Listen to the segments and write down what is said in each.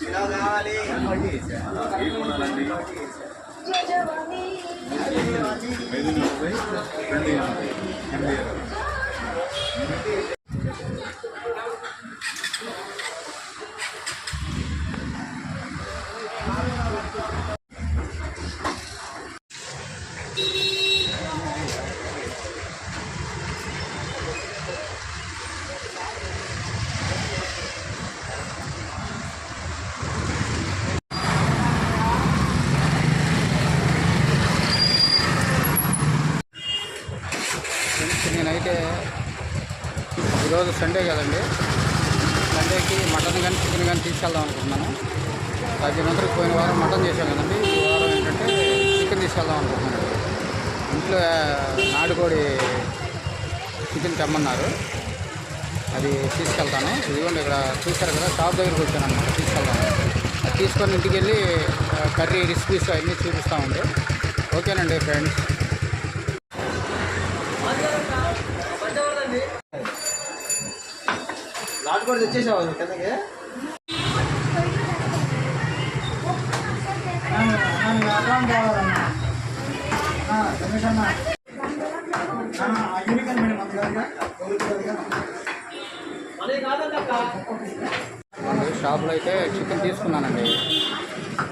ఐదు నలభై రెండు ఎనభై ఎనభై ఇరవై ఫ్రెండ్స్ నేనైతే ఈరోజు సండే కదండి. సండేకి మటన్ కానీ చికెన్ కానీ తీసుకెళ్దాం అనుకుంటున్నాను. తగ్గినంతకు పోయిన వారం మటన్ చేసాం కదండి. ఈ వారం ఏంటంటే చికెన్ తీసుకెళ్దాం అనుకుంటున్నాను. ఇంట్లో నాటుకోడి చికెన్ తెమ్మన్నారు. అది తీసుకెళ్తాను. ఇదిగోండి ఇక్కడ చూశారు కదా షాప్ దగ్గరికి వచ్చాను అనమాట తీసుకెళ్తాను అది తీసుకొని ఇంటికి వెళ్ళి కర్రీ రెసిపీస్ అవన్నీ చూపిస్తామండి ఓకేనండి ఫ్రెండ్స్ కూడా తెచ్చేసావు కిందకి? షాప్లో అయితే చికెన్ తీసుకున్నానండి.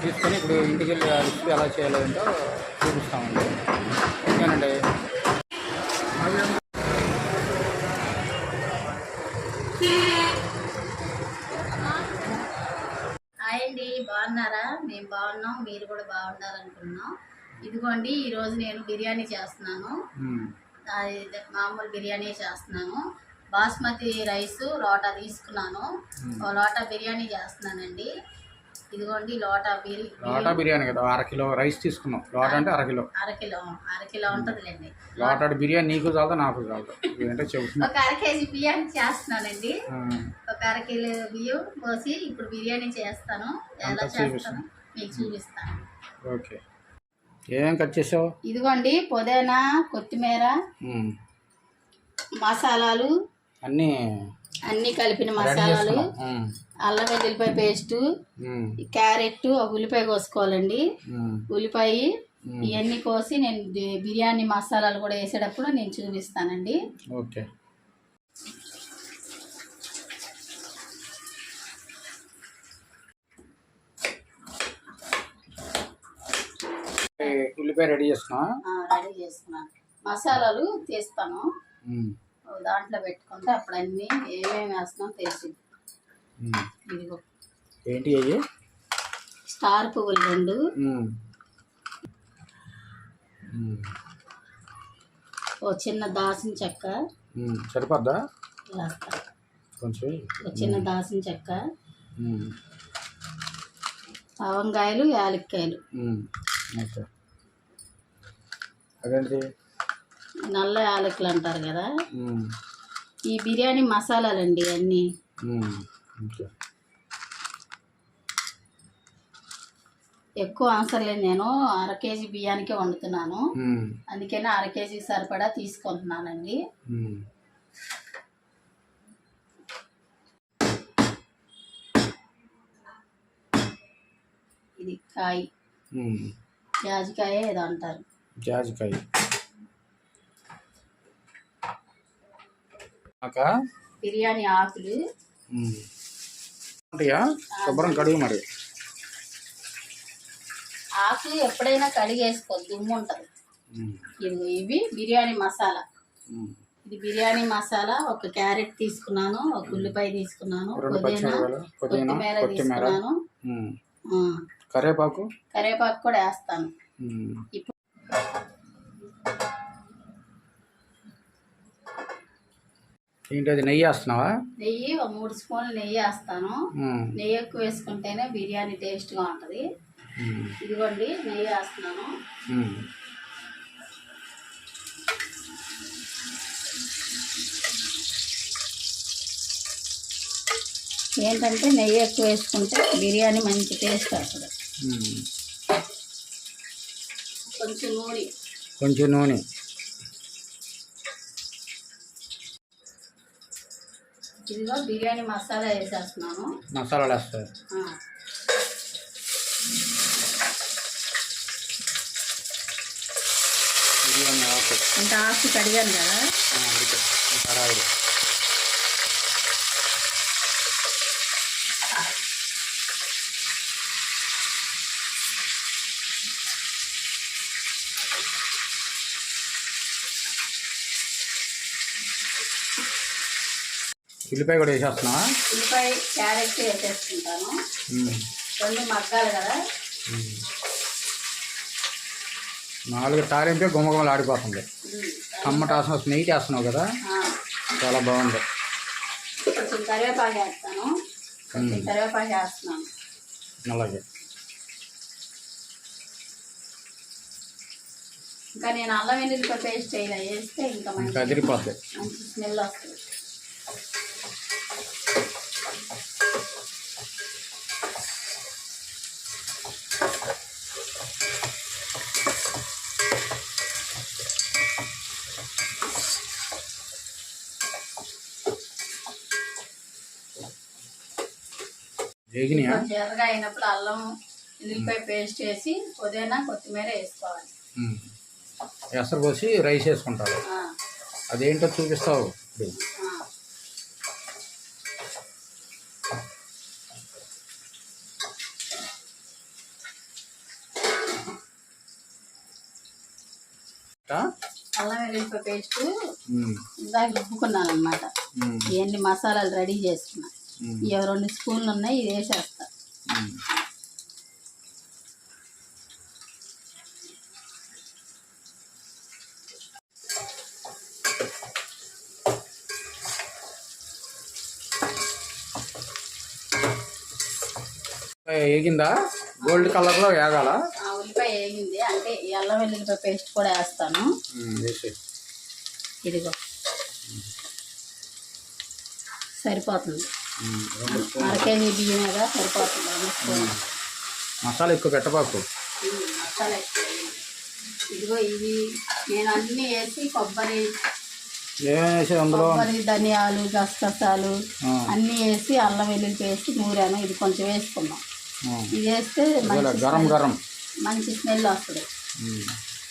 తీసుకొని ఇప్పుడు ఇంటికి వెళ్ళి రెసిపీ ఎలా చేయాలో ఏంటో చూపిస్తామండి. ఓకేనండి. మీరు కూడా బాగుండాలనుకున్నాం. ఇదిగోండి ఈరోజు నేను బిర్యానీ చేస్తున్నాను. మామూలు బిర్యానీ చేస్తున్నాను. బాస్మతి రైస్ లోటా తీసుకున్నాను. లోటా బిర్యానీ చేస్తున్నానండి. ఇదిగోండి లోటా లోటా బిర్యానీ కదా అర కిలో రైస్ తీసుకున్నాం. లోటా అంటే అర కిలో. అరకిలో అరకిలో ఉంటుందిలేండి. లోటా బిర్యానీ నీకు చాలదా నాకు చాలదా? ఏంటంటే చెబుతున్నా. ఒక అర కేజీ బిర్యానీ చేస్తున్నానండి. ఒక అర కిలో బియ్యం పోసి ఇప్పుడు బిర్యానీ చేస్తాను. ఎలా చేస్తాను. మీకు చూపిస్తాను ఓకే ఏమేం కట్ చేసావు ఇదిగోండి పుదీనా కొత్తిమీర. మసాలాలు అన్నీ అన్నీ కలిపిన మసాలాలు. అల్లం వెల్లుల్లిపాయ పేస్టు. క్యారెట్ ఒక ఉల్లిపాయ కోసుకోవాలండి. ఉల్లిపాయ. ఇవన్నీ కోసి నేను బిర్యానీ మసాలాలు కూడా వేసేటప్పుడు నేను చూపిస్తానండి ఓకే ఏ, ఉల్లిపాయ రెడీ చేసుకున్నా ఆ, రెడీ చేసుకున్నాను మసాలాలు తీస్తాను. దాంట్లో పెట్టుకుంటే అప్పుడు అన్నీ ఏమేమి వేస్తున్నాం తెలిసి ఇదిగో. ఏంటి అయ్యి స్టార్ పువ్వులు రెండు. ఓ చిన్న దాసిన చెక్క. సరిపోద్దా? కొంచెం. ఓ చిన్న దాసిన చెక్క. లవంగాయలు యాలక్కాయలు. అదేంటి నల్ల యాలకులు అంటారు కదా. ఈ బిర్యానీ మసాలాలండి అన్నీ మ్మ్. ఓకే ఎక్కువ అవసరం లేదు నేను అర కేజీ బియ్యానికే వండుతున్నాను. అందుకని అర కేజీ సరిపడా తీసుకుంటున్నానండి. ఇది కాయ. జాజికాయ ఏదో అంటారు జాజికాయ బిర్యానీ ఆకులు. ఉంటాయా? శుభ్రం కడుగు మరి. ఆకులు ఎప్పుడైనా కడిగేసుకో దుమ్ము ఉంటుంది. ఇవి బిర్యానీ మసాలా. ఇది బిర్యానీ మసాలా ఒక క్యారెట్ తీసుకున్నాను ఒక ఉల్లిపాయ తీసుకున్నాను కొత్తిమీర తీసుకున్నాను. కరివేపాకు? కరివేపాకు కూడా వేస్తాను. ఇప్పుడు ఏంటి అది నెయ్యి వేస్తున్నావా నెయ్యి ఒక మూడు స్పూన్లు నెయ్యి వేస్తాను. నెయ్యి ఎక్కువ వేసుకుంటేనే బిర్యానీ టేస్ట్గా ఉంటుంది. ఇదిగోండి నెయ్యి వేస్తున్నాను. ఏంటంటే నెయ్యి ఎక్కువ వేసుకుంటే బిర్యానీ మంచి టేస్ట్ వస్తుంది. కొంచెం నూనె కొంచెం నూనె ఇదిగో బిర్యానీ మసాలా వేసేస్తున్నాను మసాలాలు వేస్తారు. బిర్యానీ ఇంత ఆస్తి కడిగాను కదా. ఉల్లిపాయ కూడా వేసేస్తున్నావా? ఉల్లిపాయ క్యారెట్ వేసేసుకుంటాను. రెండు మగ్గాలి కదా. నాలుగు తాలింపే గుమ్మగుమ్మలు ఆడిపోతుంది. ఉమ్. కమ్మట వాసన వస్తుంది నెయ్యి చేస్తున్నావు కదా? చాలా బాగుంది. కొంచెం కరివేపాకు వేస్తాను. కొంచెం కరివేపాకు వేస్తున్నాను. అలాగే. ఇంకా నేను అల్లం వెల్లుల్లిపాయ పేస్ట్ వేయాలి వేస్తే ఇంకా మంచి స్మెల్ వస్తుంది. ఎర్రగా అయినప్పుడు అల్లం వెల్లుల్లిపాయ పేస్ట్ వేసి పుదీనా కొత్తిమీర వేసుకోవాలి. ఎసరు పోసి రైస్ వేసుకుంటారు అదేంటో చూపిస్తావు ఇప్పుడు? అల్లం వెల్లుల్లిపాయ పేస్ట్. ఇందాక రుబ్బుకున్నాను అనమాట. ఇవన్నీ మసాలాలు రెడీ చేసుకున్నా ఇవి రెండు స్పూన్లు ఉన్నాయి ఇది వేసేస్తా. వేగిందా? గోల్డ్ కలర్లో వేగాల? ఆ ఉల్లిపాయ వేగింది. అంటే ఈ అల్లం వెల్లుల్లిపాయ పేస్ట్ కూడా వేస్తాను. వేసి ఇదిగో. సరిపోతుంది. సరిపోతుంది. మసాలా ఎక్కువ పెట్టబాకు మసాలా. ఇదిగో ఇవి నేను అన్నీ వేసి కొబ్బరి ధనియాలు గసగసాలు. అన్నీ వేసి అల్లం వెల్లుల్లి వేసి నూరాను ఇది కొంచెం వేసుకున్నాం. ఇది వేస్తే గరం గరం మంచి స్మెల్ వస్తుంది.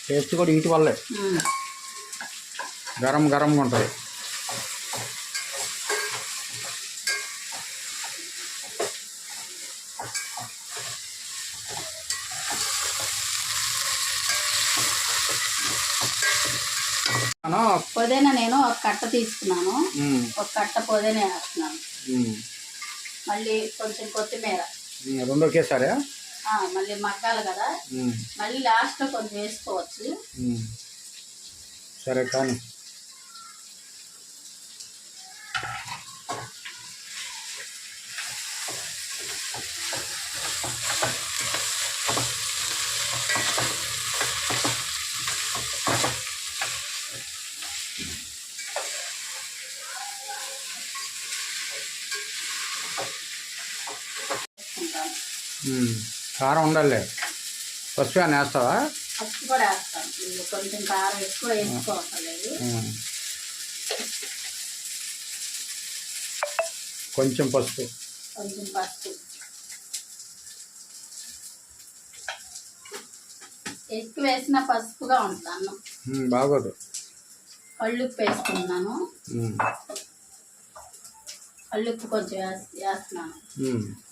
టేస్ట్ కూడా వీటి వల్లే. గరం గరంగా ఉంటుంది అను, పుదీనా నేను ఒక కట్ట తీసుకున్నాను. ఒక కట్ట పుదీనా వేస్తున్నాను. మళ్ళీ కొంచెం కొత్తిమీర. రెండు ఒకేసారి? మళ్ళీ మగ్గాలి కదా. మళ్ళీ లాస్ట్లో కొంచెం వేసుకోవచ్చు. సరే కానీ వేసుకుంటాను ఉమ్, కారం ఉండాలి. పసుపు అని వేస్తావా? పసుపు కూడా వేస్తాను కొంచెం కారం ఎక్కువ వేసుకోవట్లేదు. కొంచెం పసుపు. కొంచెం పసుపు. ఎక్కువ వేసిన పసుపుగా ఉమ్, బాగోదు. కళ్ళుప్పు వేసుకున్నాను. కళ్ళుప్పు కొంచెం వేస్- వేస్తున్నాను.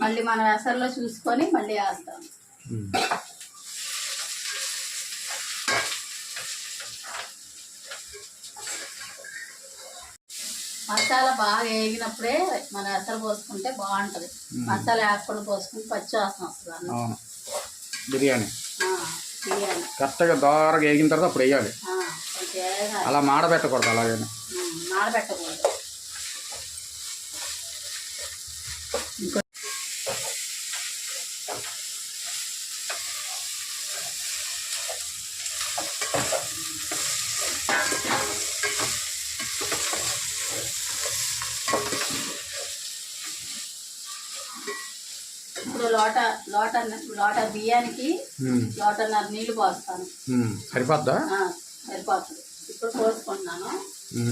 మళ్ళీ మనం ఎసర్లో చూసుకొని మళ్ళీ వేస్తాను ఉమ్. మసాలా బాగా వేగినప్పుడే మనం ఎసరు పోసుకుంటే బాగుంటుంది. మసాలా వేసుకొని పోసుకుంటే పచ్చి వాసన వస్తుంది బిర్యానీ. బిర్యానీ. కరెక్ట్గా దోరగా వేగిన తర్వాత అప్పుడు వేయాలి. అలా మాడబెట్టకూడదు అలాగని. ఉమ్, ఇప్పుడు లోట లోట లోట బియ్యానికి లోటన్నర నీళ్ళు పోస్తాను. సరిపోద్దా? సరిపోతుంది ఇప్పుడు పోసుకుంటున్నాను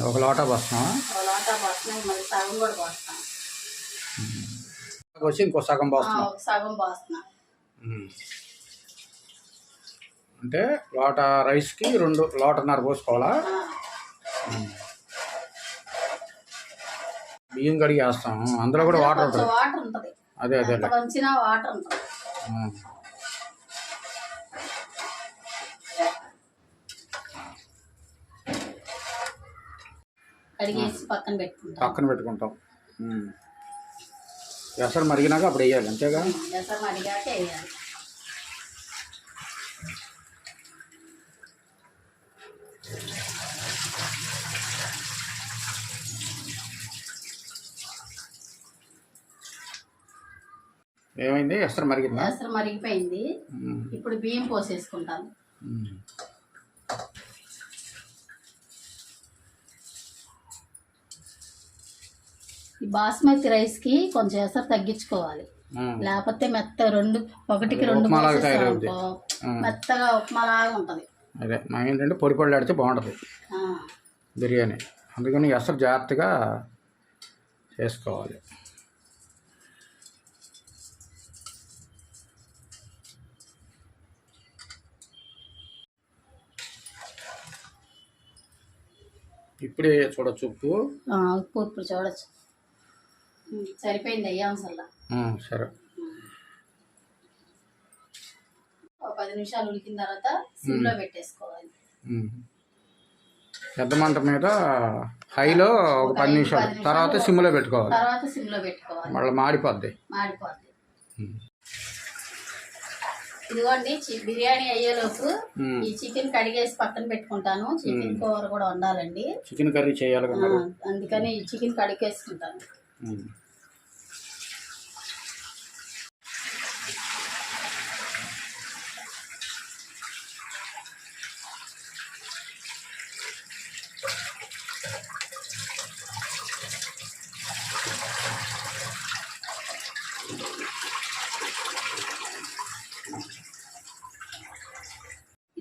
ఒక లోటా పోస్తున్నావా ఒక లోటా పోస్తున్నాను మళ్ళీ సగం కూడా పోస్తాను. వచ్చి ఇంకో సగం ఒక సగం పోస్తున్నాను ఉమ్. అంటే లోట రైస్కి రెండు లోటన్నర పోసుకోవాలా? బియ్యం కడిగి వేస్తాం. అందులో కూడా వాటర్ ఉంటుంది. వాటర్ ఉంటుంది. అదే అదే వంచినా వాటర్ ఉంటుంది. కడిగేసి పక్కన పెట్టుకుంటాం. పక్కన పెట్టుకుంటాం. ఎసరు మరిగినాక అప్పుడు వేయాలి అంతేగా? ఎసరు మడిగాక వేయాలి. ఏమైంది? ఎసరు మరిగిందా? ఎసరు మరిగిపోయింది. ఇప్పుడు బియ్యం పోసేసుకుంటాను. ఉమ్. ఈ బాస్మతి రైస్కి కొంచెం ఎసరు తగ్గించుకోవాలి. లేకపోతే మెత్త రెండు ఒకటికి రెండు. మెత్తగా ఉప్మాలాగా ఉంటుంది. అదే మా ఏంటంటే పొడి పొడి ఆడితే బాగుంటుంది. బిర్యానీ. అందుకని ఎసరు జాగ్రత్తగా చేసుకోవాలి. ఇప్పుడే చూడొచ్చు ఉప్పు. ఉప్పు ఇప్పుడు చూడొచ్చు. సరిపోయింది అయ్యాం ఉమ్, సరే. ఒక పది నిమిషాలు ఉడికిన తర్వాత సిమ్లో పెట్టేసుకోవాలి. పెద్ద మంట మీద హైలో ఒక పది నిమిషాలు. తర్వాత సిమ్లో పెట్టుకోవాలి. తర్వాత సిమ్లో పెట్టుకోవాలి. మళ్ళీ మాడిపోద్ది. మాడిపోద్ది. ఇదిగోండి బిర్యానీ అయ్యేలోపు. ఈ చికెన్ కడిగేసి పక్కన పెట్టుకుంటాను. చికెన్ కూర కూడా వండాలండి. చికెన్ కర్రీ చేయాలి అందుకని ఈ చికెన్ కడిగేసుకుంటాను.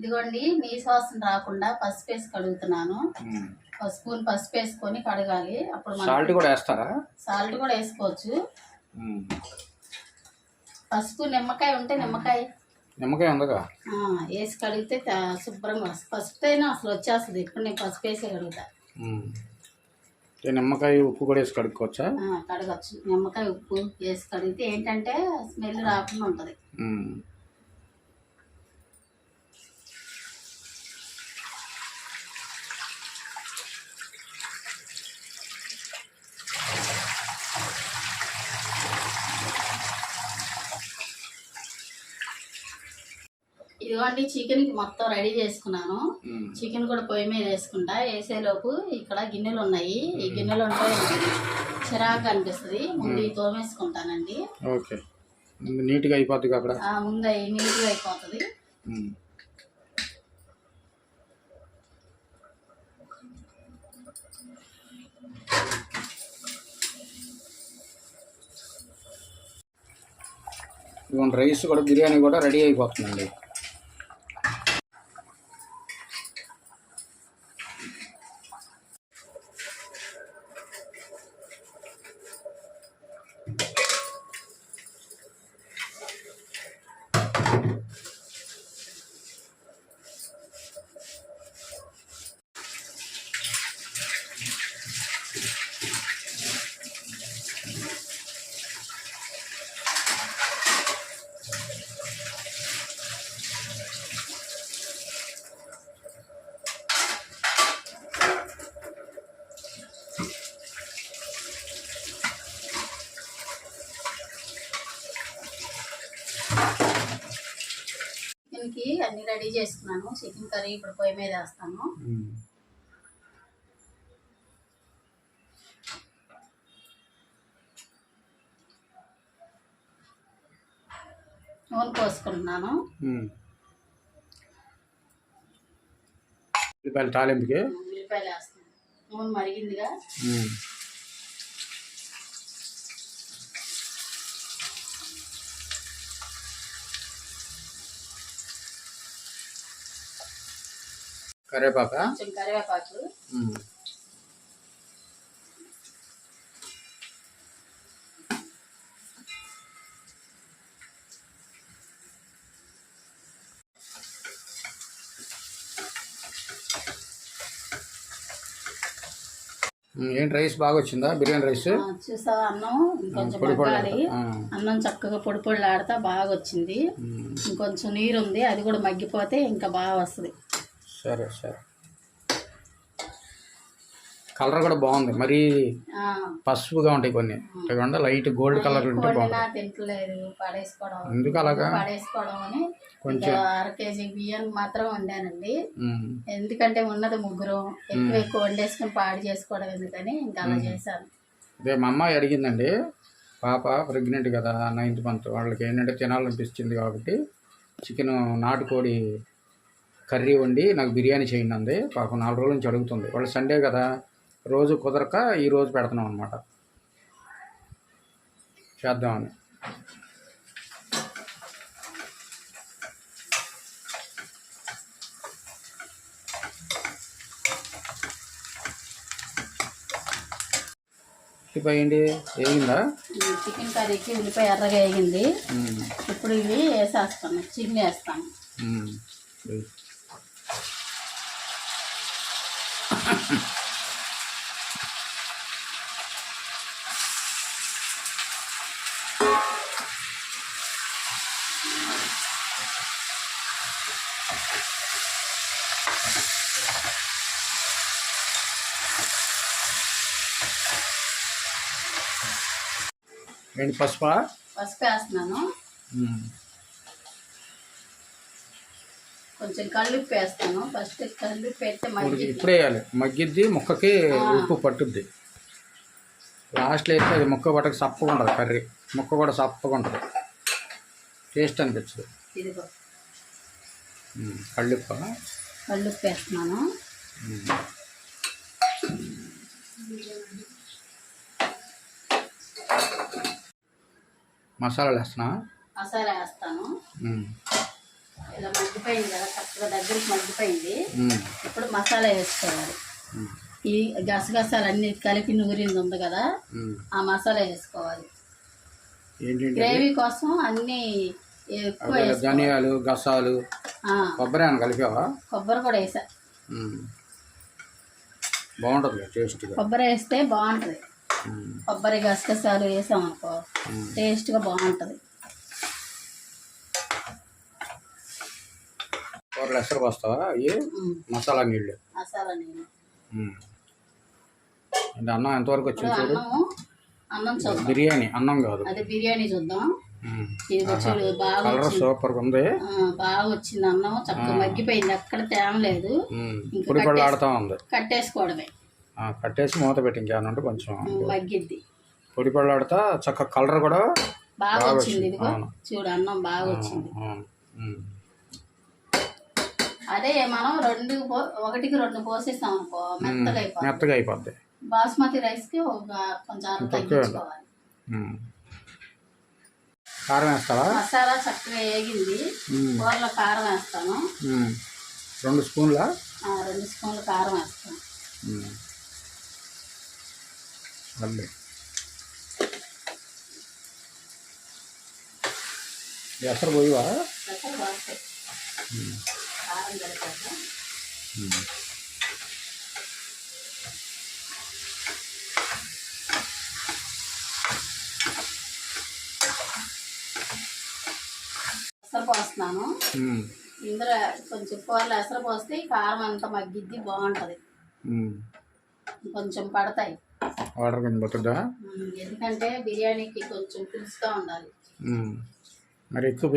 ఇదిగోండి నీ వాసన రాకుండా పసుపు వేసి కడుగుతున్నాను. ఒక స్పూన్ పసుపు వేసుకొని కడగాలి. అప్పుడు సాల్ట్ కూడా వేస్తారా? సాల్ట్ కూడా వేసుకోవచ్చు. పసుపు నిమ్మకాయ ఉంటే నిమ్మకాయ. నిమ్మకాయ ఉందగా? ఆ, వేసి కడిగితే శుభ్రంగా వస్తుంది పసుపుతోనే అసలు వచ్చేస్తుంది. ఇప్పుడు నేను పసుపు వేసి కడుగుతా. నిమ్మకాయ ఉప్పు కూడా వేసి కడుక్కోవచ్చా? కడగచ్చు. నిమ్మకాయ ఉప్పు వేసి కడిగితే ఏంటంటే స్మెల్ రాకుండా ఉంటుంది. ఇదిగోండి చికెన్కి మొత్తం రెడీ చేసుకున్నాను. చికెన్ కూడా పొయ్యి మీద వేసుకుంటా. వేసేలోపు ఇక్కడ గిన్నెలు ఉన్నాయి. ఈ గిన్నెలు ఉంటే చిరాకు అనిపిస్తుంది. ముందు ఈ తోమేసుకుంటానండి. ఓకే. ముందు నీట్గా అయిపోద్ది అక్కడ? ముందు నీట్గా అయిపోతుంది. ఇదిగోండి రైస్ కూడా బిర్యానీ కూడా రెడీ అయిపోతుందండి. అన్ని రెడీ చేసుకున్నాను. చికెన్ కర్రీ ఇప్పుడు పొయ్యి మీద వేస్తాను. నూనె పోసుకుంటున్నాను. ఉల్లిపాయలు తాలింపుకి. ఉల్లిపాయలు వేస్తాను. నూనె మరిగిందిగా. కరివేపాక. కరివేపాకు ఏంటి రైస్ బాగా వచ్చిందా బిర్యానీ రైస్? చూసావా అన్నం? కొంచెం అన్నం చక్కగా పొడి పొడి ఆడతా బాగా వచ్చింది ఇంకొంచెం నీరు ఉంది అది కూడా మగ్గిపోతే ఇంకా బాగా వస్తుంది సరే సరే. కలర్ కూడా బాగుంది. మరీ ఆ, పసుపుగా ఉంటాయి కొన్ని. లేకుండా లైట్ గోల్డ్ కలర్ ఉంటే పడేసుకోవడం. ఎందుకు అలాగా? పడేసుకోవడం అని కొంచెం ఇంకా అర కేజీ బియ్యం మాత్రం వండానండి. ఎందుకంటే ఉన్నది ముగ్గురు ఎక్కువ ఎక్కువ వండేసుకుని పాడు చేసుకోవడం ఎందుకని ఇంకా అలా చేశాను. అదే మా అమ్మాయి అడిగిందండి పాప ప్రెగ్నెంట్ కదా నైన్త్ మంత్ వాళ్ళకి ఏంటంటే తినాలనిపిస్తుంది కాబట్టి చికెన్ నాటుకోడి కర్రీ వండి నాకు బిర్యానీ చేయండి అంది పాపం నాలుగు రోజుల నుంచి అడుగుతుంది. వాళ్ళు సండే కదా రోజు కుదరక ఈ రోజు పెడుతున్నాం అనమాట చేద్దామని. ఏంటి? వేగిందా? ఈ చికెన్ కర్రీకి ఉల్లిపాయ ఎర్రగా వేగింది. ఇప్పుడు ఇవి వేసేస్తాను చికెన్ వేస్తాను. ఏంటి పసుపా? పసుపు వేస్తున్నాను కొంచెం కల్లుప్పు వేస్తాను. ఫస్ట్ కల్లుప్పు వేస్తే మగ్గి ఇప్పుడే వేయాలి. మగ్గిద్ది ముక్కకి ఉప్పు పట్టుద్ది. లాస్ట్లో అయితే అది ముక్క పట్టక సప్పగా ఉంటుంది కర్రీ. ముక్క కూడా సప్పగా ఉంటుంది. టేస్ట్ అనిపించదు. ఇదిగో. కళ్ళుప్ప కల్లుప్పు? వేస్తున్నాను. మసాలాలు వేస్తున్నా? మసాలా వేస్తాను. ఇలా మగ్గిపోయింది కదా కరెక్ట్గా దగ్గరికి మగ్గిపోయింది. ఇప్పుడు మసాలా వేసుకోవాలి. ఈ గసగసాలు అన్ని కలిపి నూరింది ఉంది కదా. ఆ మసాలా వేసుకోవాలి. గ్రేవీ కోసం అన్ని ఎక్కువ. ధనియాలు గసాలు కొబ్బరి అని కలిపావా? కొబ్బరి కూడా వేసా. బాగుంటుంది టేస్ట్గా. కొబ్బరి వేస్తే బాగుంటుంది. కొబ్బరి గసగసాలు వేసాం అనుకో. టేస్ట్గా బాగుంటుంది. కూరలు ఎసరు పోస్తావా? అవి మసాలా నీళ్ళు. మసాలా. అంటే అన్నం ఎంతవరకు వచ్చింది చూడు? అన్నం బిర్యానీ అన్నం కాదు. అదే బిర్యానీ చూద్దాం. కలర్ సూపర్గా ఉంది. బాగా వచ్చింది అన్నం చక్కగా మగ్గిపోయింది. ఎక్కడ తేమ లేదు. పొడి ఆడుతూ ఉంది. కట్టేసుకోవడమే. కట్టేసి మూత పెట్టి ఇంకేమన్నా ఉంటే కొంచెం మగ్గిద్ది. పొడి ఆడుతా చక్క కలర్ కూడా బాగా వచ్చింది. చూడు అన్నం బాగా వచ్చింది. అదే మనం రెండు ఒకటికి రెండు పోసేస్తాం అనుకో మెత్తగా అయిపోతుంది మెత్తగా అయిపోద్ది. బాస్మతి రైస్కి ఒక కొంచెం తగ్గించుకోవాలి. కారం వేస్తావా? మసాలా చక్కగా వేగింది. కూరలో కారం వేస్తాను. రెండు స్పూన్ల? రెండు స్పూన్లు కారం వేస్తాను. ఎసరు పోయివా? పోస్తాయి కారం కలిపాక పోస్తున్నాను. ఇందులో కొంచెం కూరలో ఎసరు పోస్తే కారం అంతా మగ్గిద్ది బాగుంటుంది. కొంచెం పడతాయి. వాటర్ ఎందుకంటే బిర్యానీకి కొంచెం పులుసుగా ఉండాలి. మరి ఎక్కువ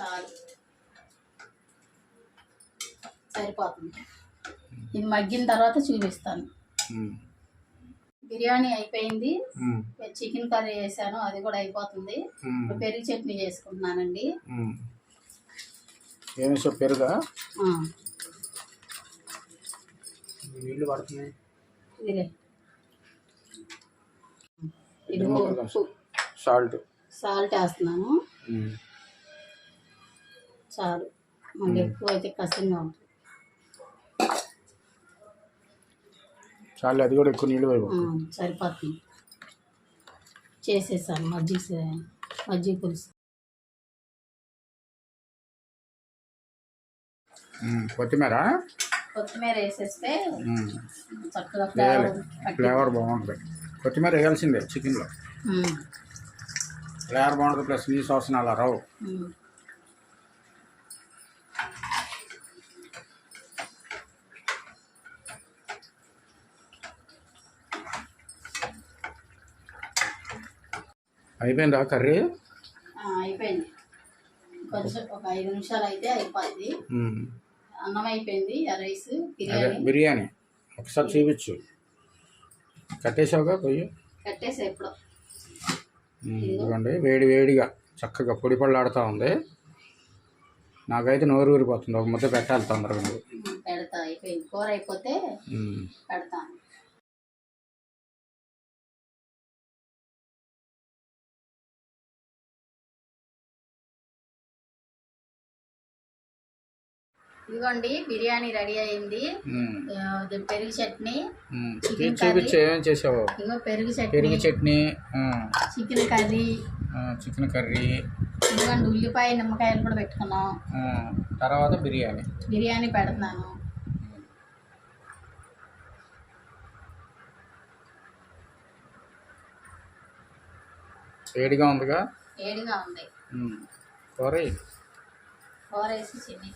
చాలు. సరిపోతుంది. ఇది మగ్గిన తర్వాత చూపిస్తాను. బిర్యానీ అయిపోయింది. చికెన్ కర్రీ వేసాను అది కూడా అయిపోతుంది. పెరుగు చట్నీ చేసుకుంటున్నానండి. ఉమ్. ఏమి సార్ పెరుగా? ఆ, నీళ్ళు పడుతున్నాయి. సాల్ట్. సాల్ట్. వేస్తున్నాను. చాలు. మళ్ళీ ఎక్కువ అయితే కష్టంగా ఉంటుంది. చాలు అది కూడా ఎక్కువ నీళ్ళు సరిపోతుంది. చేసేసాను మజ్జిగ మజ్జిగ పులుసు. కొత్తిమీర? కొత్తిమీర వేసేస్తే. చక్కగా ఫ్లేవర్ బాగుంటుంది. కొత్తిమీర వేయాల్సిందే చికెన్లో. ఫ్లేవర్ బాగుంటుంది ప్లస్ నీ సాస్ అలా రావు. అయిపోయిందా కర్రీ? అయిపోయింది. కొంచెం ఒక ఐదు నిమిషాలు అయితే అయిపోద్ది ఉమ్. అన్నం అయిపోయింది రైస్ బిర్యానీ. బిర్యానీ. ఒకసారి చూపించు. కట్టేసావుగా పొయ్యి? కట్టేసి ఎప్పుడు. ఉమ్, ఇదిగోండి వేడి వేడిగా చక్కగా పొడి పళ్ళాడుతూ ఉంది. నాకైతే నోరు ఊరిపోతుంది ఒక ముద్ద పెట్టాలి తొందరగా. పెడతా అయిపోయింది. కూర అయిపోతే. పెడతాను ఇదిగోండి బిర్యానీ రెడీ అయింది. పెరుగు చట్నీ. చికెన్ చేసావు. పెరుగు పెరుగు చట్నీ. చట్నీ ఆ, చికెన్ కర్రీ. Chicken curry. ఇదిగోండి ఉల్లిపాయ నిమ్మకాయలు కూడా పెట్టుకున్నాం. తర్వాత బిర్యానీ. బిర్యానీ పెడుతున్నాను వేడిగా ఉందిగా? వేడిగా ఉంది. కూర. కూర వేసి చిన్ని.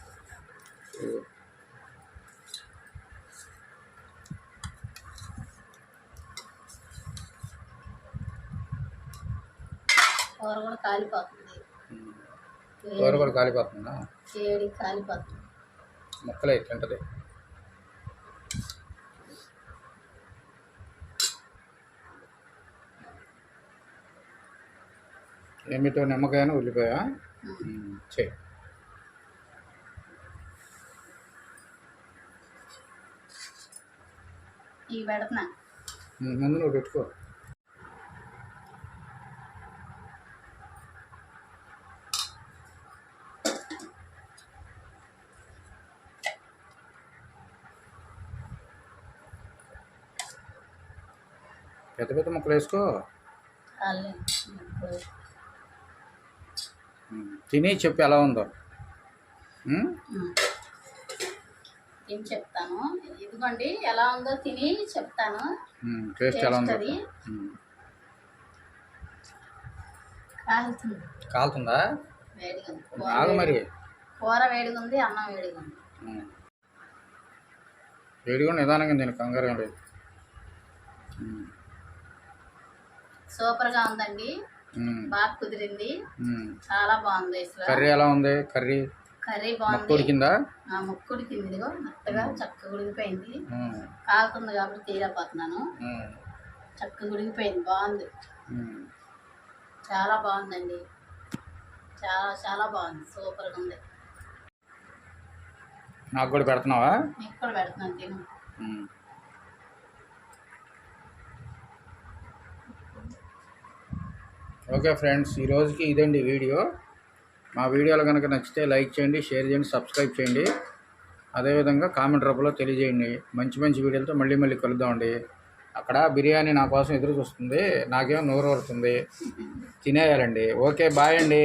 కూర కూడా కాలిపోతుంది. కూర కూడా కాలిపోతుందా? వేడి కాలిపోతుంది. ముక్కలే తింటది ఏమిటో నిమ్మకాయన ఉల్లిపాయ? చే ఇవి పెడుతున్నా. ముందు నువ్వు పెట్టుకో. పెద్ద పెద్ద ముక్కలు వేసుకో. తిని చెప్పు ఎలా ఉందో. చెప్తాను? ఇదిగోండి ఎలా ఉందో తిని చెప్తాను. టేస్ట్ ఎలా ఉందో. కాలుతుంది. కాలుతుందా? వేడిగా మరి. కూర వేడిగా ఉంది అన్నం వేడిగా ఉంది. వేడిగా నిదానంగా నేను కంగారు లేదు. సూపర్గా ఉందండి. బాగా కుదిరింది. చాలా బాగుంది కర్రీ ఎలా ఉంది? కర్రీ కర్రీ బాగుంది. ఉడికిందా ఆ ముక్కు ఉడికింది ఇదిగో మెత్తగా చక్కగా ఉడికిపోయింది. కాలుతుంది కాబట్టి తీరపోతున్నాను. చక్కగా ఉడికిపోయింది బాగుంది. చాలా బాగుందండి. చాలా చాలా బాగుంది. సూపర్గా ఉంది. నాకు కూడా పెడుతున్నావా? మీకు కూడా పెడుతున్నాను తిను. ఓకే ఫ్రెండ్స్ ఈ రోజుకి ఇదండి వీడియో. మా వీడియోలు కనుక నచ్చితే లైక్ చేయండి షేర్ చేయండి సబ్స్క్రైబ్ చేయండి. అదేవిధంగా కామెంట్ రూపంలో తెలియజేయండి. మంచి మంచి వీడియోలతో మళ్ళీ మళ్ళీ కలుద్దామండి. అక్కడ బిర్యానీ నా కోసం ఎదురు చూస్తుంది. నాకేమో నోరు ఊరుతుంది. తినేయాలండి. ఓకే బాయ్ అండి.